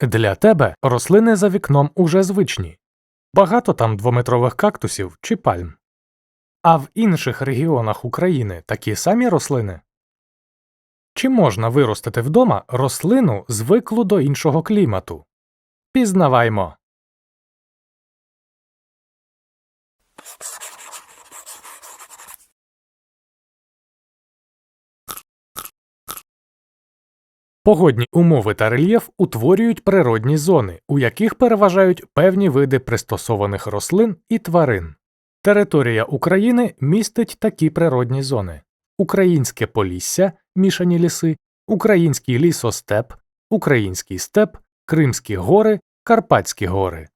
Для тебе рослини за вікном уже звичні. Багато там двометрових кактусів чи пальм. А в інших регіонах України такі самі рослини? Чи можна виростити вдома рослину, звиклу до іншого клімату? Пізнаваймо. Погодні умови та рельєф утворюють природні зони, у яких переважають певні види пристосованих рослин і тварин. Територія України містить такі природні зони: Українське Полісся, мішані ліси, Український лісостеп, Український степ, Кримські гори, Карпатські гори.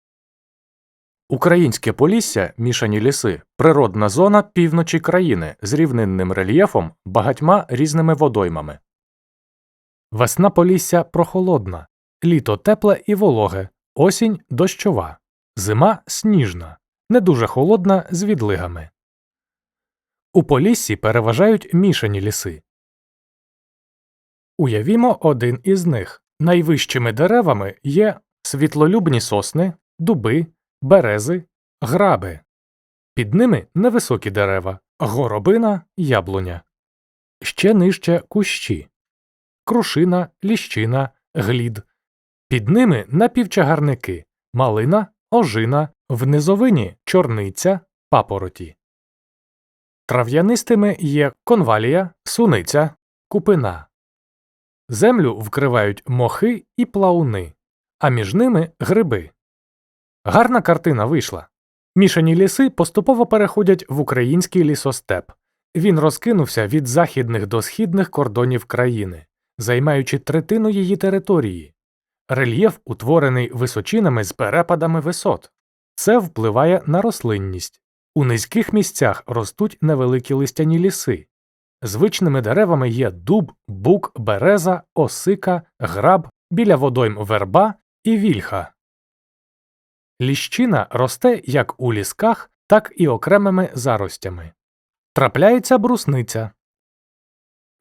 Українське Полісся, мішані ліси, природна зона півночі країни з рівнинним рельєфом, багатьма різними водоймами. Весна Полісся прохолодна, літо тепле і вологе, осінь дощова, зима сніжна, не дуже холодна з відлигами. У Поліссі переважають мішані ліси. Уявімо один із них. Найвищими деревами є світлолюбні сосни, дуби, берези, граби. Під ними невисокі дерева, горобина, яблуня. Ще нижче кущі крушина, ліщина, глід. Під ними напівчагарники малина, ожина, в низовині чорниця, папороті. Трав'янистими є конвалія, суниця, купина. Землю вкривають мохи і плауни, а між ними гриби. Гарна картина вийшла. Мішані ліси поступово переходять в український лісостеп. Він розкинувся від західних до східних кордонів країни займаючи третину її території. Рельєф утворений височинами з перепадами висот. Це впливає на рослинність. У низьких місцях ростуть невеликі листяні ліси. Звичними деревами є дуб, бук, береза, осика, граб, біля водойм верба і вільха. Ліщина росте як у лісках, так і окремими заростями. Трапляється брусниця.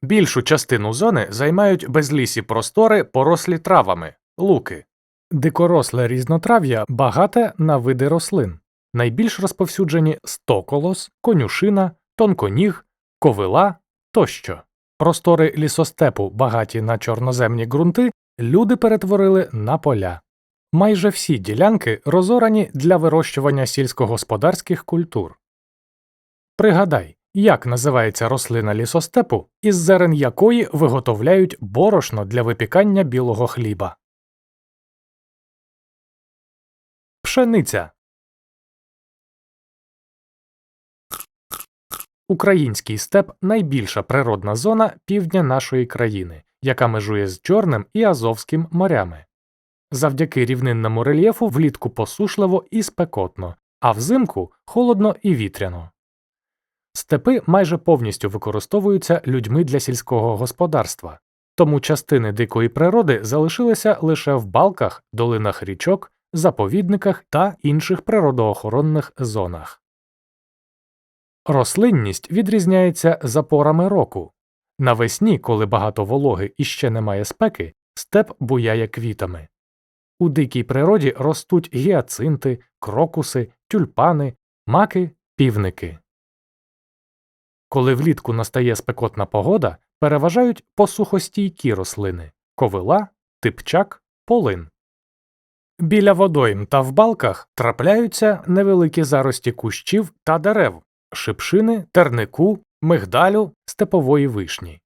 Більшу частину зони займають безлісі простори, порослі травами, луки. Дикоросле різнотрав'я багате на види рослин. Найбільш розповсюджені стоколос, конюшина, тонконіг, ковила тощо. Простори лісостепу, багаті на чорноземні ґрунти, люди перетворили на поля. Майже всі ділянки розорані для вирощування сільськогосподарських культур. Пригадай, як називається рослина лісостепу, із зерен якої виготовляють борошно для випікання білого хліба? Пшениця. Український степ найбільша природна зона півдня нашої країни, яка межує з Чорним і Азовським морями. Завдяки рівнинному рельєфу влітку посушливо і спекотно, а взимку холодно і вітряно. Степи майже повністю використовуються людьми для сільського господарства, тому частини дикої природи залишилися лише в балках, долинах річок, заповідниках та інших природоохоронних зонах. Рослинність відрізняється за порами року. Навесні, коли багато вологи і ще немає спеки, степ буяє квітами. У дикій природі ростуть гіацинти, крокуси, тюльпани, маки, півники. Коли влітку настає спекотна погода, переважають посухостійкі рослини ковила, типчак, полин. Біля водойм та в балках трапляються невеликі зарості кущів та дерев, шипшини, тернику, мигдалю, степової вишні.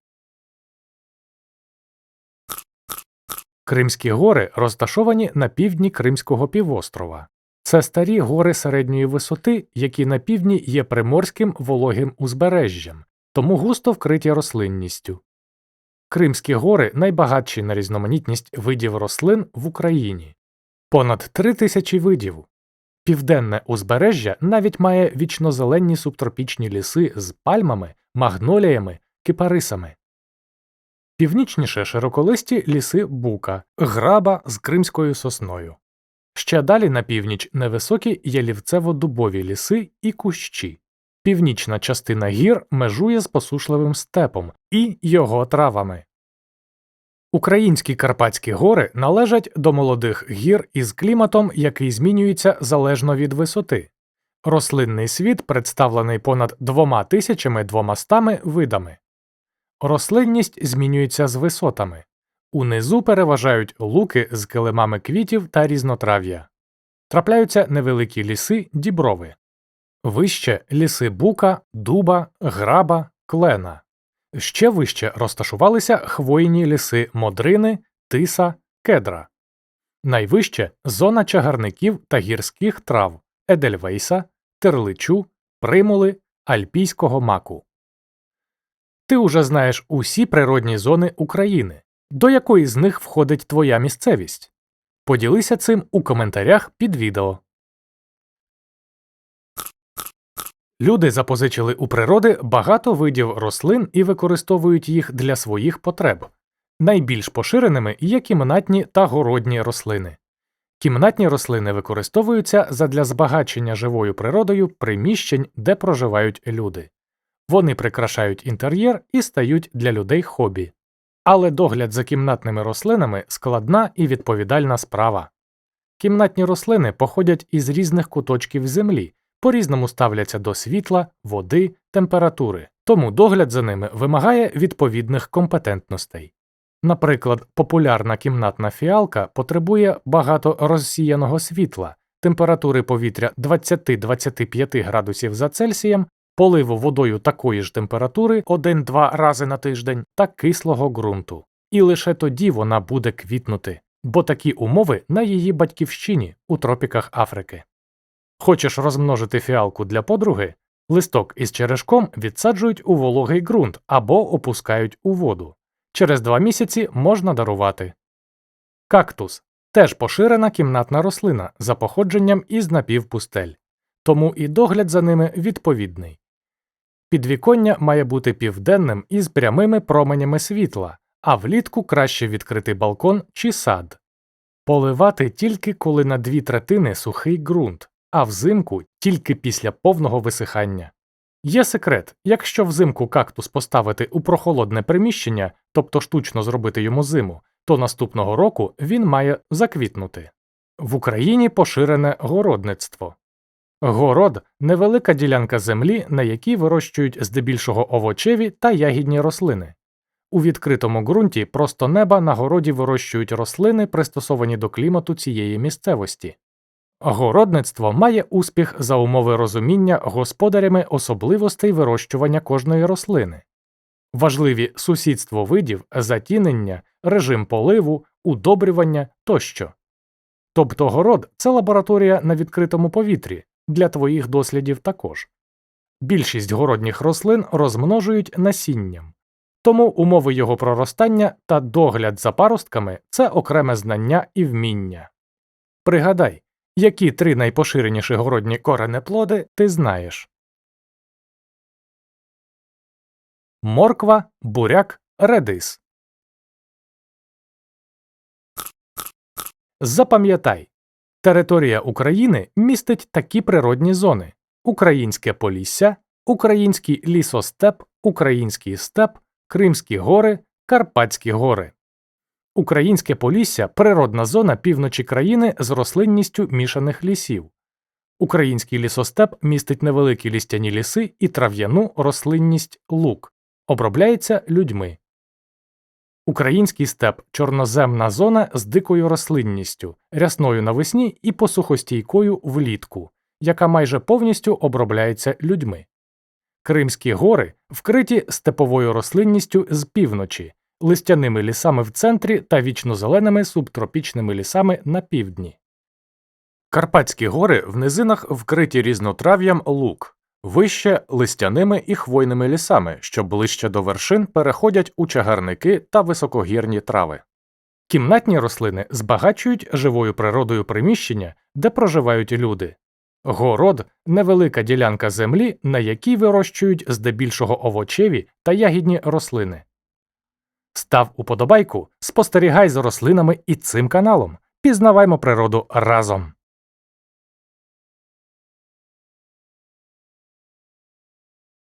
Кримські гори розташовані на півдні Кримського півострова. Це старі гори середньої висоти, які на півдні є приморським вологим узбережжям, тому густо вкриті рослинністю. Кримські гори найбагатші на різноманітність видів рослин в Україні понад три тисячі видів. Південне узбережжя навіть має вічнозелені субтропічні ліси з пальмами, магноліями, кипарисами. Північніше широколисті ліси бука, граба з кримською сосною. Ще далі на північ невисокі ялівцево-дубові ліси і кущі. Північна частина гір межує з посушливим степом і його травами. Українські Карпатські гори належать до молодих гір із кліматом, який змінюється залежно від висоти. Рослинний світ представлений понад 2200 видами. Рослинність змінюється з висотами. Унизу переважають луки з килимами квітів та різнотрав'я. Трапляються невеликі ліси діброви. Вище ліси бука, дуба, граба, клена. Ще вище розташувалися хвойні ліси модрини, тиса, кедра. Найвище зона чагарників та гірських трав Едельвейса, терличу, примули, альпійського маку. Ти уже знаєш усі природні зони України, до якої з них входить твоя місцевість. Поділися цим у коментарях під відео. Люди запозичили у природи багато видів рослин і використовують їх для своїх потреб. Найбільш поширеними є кімнатні та городні рослини. Кімнатні рослини використовуються задля збагачення живою природою приміщень, де проживають люди. Вони прикрашають інтер'єр і стають для людей хобі. Але догляд за кімнатними рослинами складна і відповідальна справа. Кімнатні рослини походять із різних куточків землі, по різному ставляться до світла, води, температури, тому догляд за ними вимагає відповідних компетентностей. Наприклад, популярна кімнатна фіалка потребує багато розсіяного світла, температури повітря 20-25 градусів за Цельсієм, поливу водою такої ж температури 1-2 рази на тиждень та кислого ґрунту. І лише тоді вона буде квітнути, бо такі умови на її батьківщині у тропіках Африки. Хочеш розмножити фіалку для подруги, листок із черешком відсаджують у вологий ґрунт або опускають у воду. Через два місяці можна дарувати. Кактус теж поширена кімнатна рослина за походженням із напівпустель, тому і догляд за ними відповідний. Підвіконня має бути південним із прямими променями світла, а влітку краще відкрити балкон чи сад. Поливати тільки коли на дві третини сухий ґрунт, а взимку тільки після повного висихання. Є секрет якщо взимку кактус поставити у прохолодне приміщення, тобто штучно зробити йому зиму, то наступного року він має заквітнути. В Україні поширене городництво. Город невелика ділянка землі, на якій вирощують здебільшого овочеві та ягідні рослини. У відкритому ґрунті просто неба на городі вирощують рослини, пристосовані до клімату цієї місцевості. Городництво має успіх за умови розуміння господарями особливостей вирощування кожної рослини. Важливі сусідство видів, затінення, режим поливу, удобрювання тощо. Тобто город це лабораторія на відкритому повітрі для твоїх дослідів також. Більшість городніх рослин розмножують насінням, тому умови його проростання та догляд за паростками це окреме знання і вміння. Пригадай, які три найпоширеніші городні коренеплоди ти знаєш? Морква, буряк, редис. Запам'ятай, територія України містить такі природні зони: Українське Полісся, Український лісостеп, Український степ, Кримські гори, Карпатські гори. Українське Полісся природна зона півночі країни з рослинністю мішаних лісів. Український лісостеп містить невеликі лістяні ліси і трав'яну рослинність лук, обробляється людьми. Український степ чорноземна зона з дикою рослинністю, рясною навесні і посухостійкою влітку, яка майже повністю обробляється людьми. Кримські гори вкриті степовою рослинністю з півночі, листяними лісами в центрі та вічнозеленими субтропічними лісами на півдні. Карпатські гори в низинах вкриті різнотрав'ям лук, вище листяними і хвойними лісами, що ближче до вершин переходять у чагарники та високогірні трави. Кімнатні рослини збагачують живою природою приміщення, де проживають люди. Город невелика ділянка землі, на якій вирощують здебільшого овочеві та ягідні рослини. Став уподобайку, спостерігай за рослинами і цим каналом. Пізнаваймо природу разом.